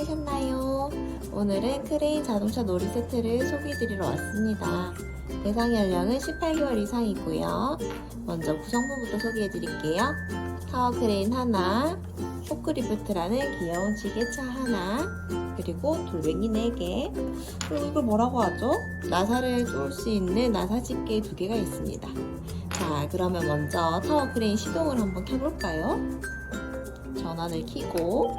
보내셨나요? 오늘은 크레인 자동차 놀이 세트를 소개해드리러 왔습니다. 대상 연령은 18개월 이상이고요. 먼저 구성부부터 소개해드릴게요. 타워 크레인 하나, 포크리프트라는 귀여운 지게차 하나, 그리고 돌멩이 4개, 그리고 이걸 뭐라고 하죠? 나사를 쏠 수 있는 나사 집게 두 개가 있습니다. 자, 그러면 먼저 타워 크레인 시동을 한번 켜볼까요? 전원을 켜고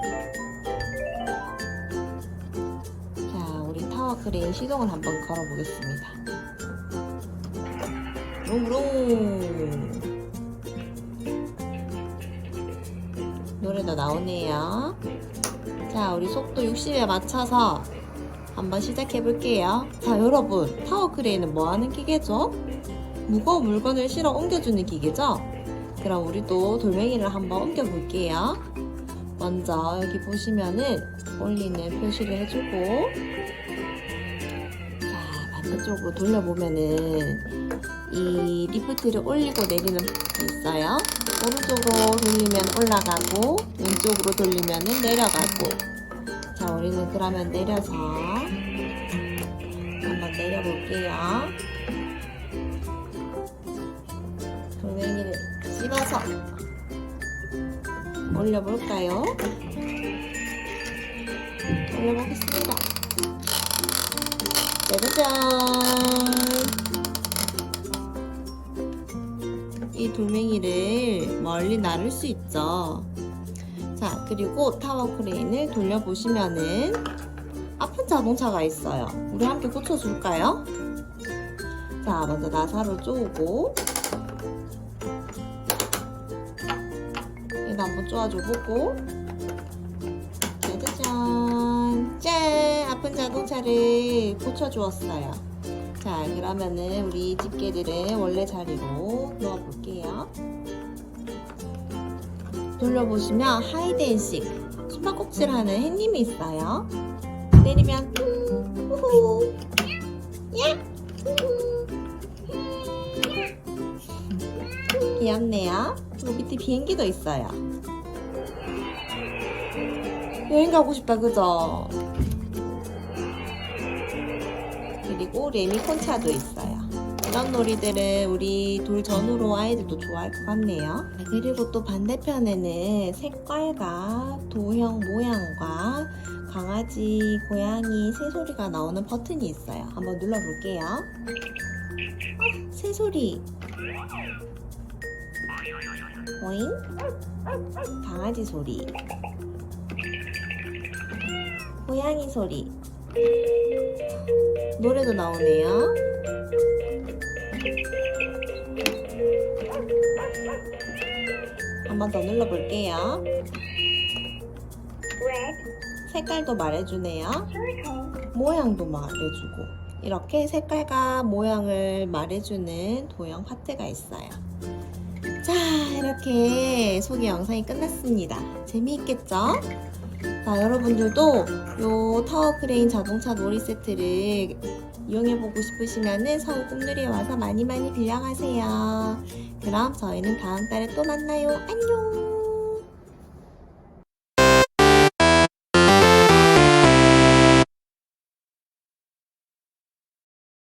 자, 우리 타워 크레인 시동을 한번 걸어 보겠습니다. 롱롱 노래도 나오네요. 자, 우리 속도 60에 맞춰서 한번 시작해 볼게요. 자, 여러분, 타워 크레인은 뭐 하는 기계죠? 무거운 물건을 실어 옮겨주는 기계죠? 그럼 우리도 돌멩이를 한번 옮겨 볼게요. 먼저 여기 보시면은 올리는 표시를 해주고 자, 반대쪽으로 돌려보면은 이 리프트를 올리고 내리는 부분이 있어요. 오른쪽으로 돌리면 올라가고 왼쪽으로 돌리면 내려가고 자 우리는 그러면 내려서 한번 내려볼게요 집어서 올려볼까요? 올려보겠습니다 짜자잔 이 돌멩이를 멀리 나를 수 있죠. 자, 그리고 타워 크레인을 돌려보시면은 아픈 자동차가 있어요. 우리 함께 고쳐줄까요? 자, 먼저 나사로 쪼고 얘도 한번 쪼아줘보고 짜자잔 짠! 아픈 자동차를 고쳐주었어요. 자, 그러면은 우리 집게들을 원래 자리로 놓아볼게요. 돌려보시면 하이드앤식 숨바꼭질하는 햇님이 있어요. 내리면 우후 야. 귀엽네요. 밑에 비행기도 있어요. 여행 가고 싶다, 그죠? 그리고 레미콘차도 있어요. 이런 놀이들은 우리 돌 전후로 아이들도 좋아할 것 같네요. 그리고 또 반대편에는 색깔과 도형 모양과 강아지, 고양이, 새소리가 나오는 버튼이 있어요. 한번 눌러볼게요. 어, 새소리. 오잉? 강아지 소리. 고양이 소리. 노래도 나오네요. 한번 더 눌러볼게요. 색깔도 말해주네요. 모양도 말해주고. 이렇게 색깔과 모양을 말해주는 도형 파트가 있어요. 자, 이렇게 소개 영상이 끝났습니다. 재미있겠죠? 자, 여러분들도 요 타워 크레인 자동차 놀이 세트를 이용해보고 싶으시면은 서울 꿈누리에 와서 많이 많이 빌려가세요. 그럼 저희는 다음 달에 또 만나요. 안녕!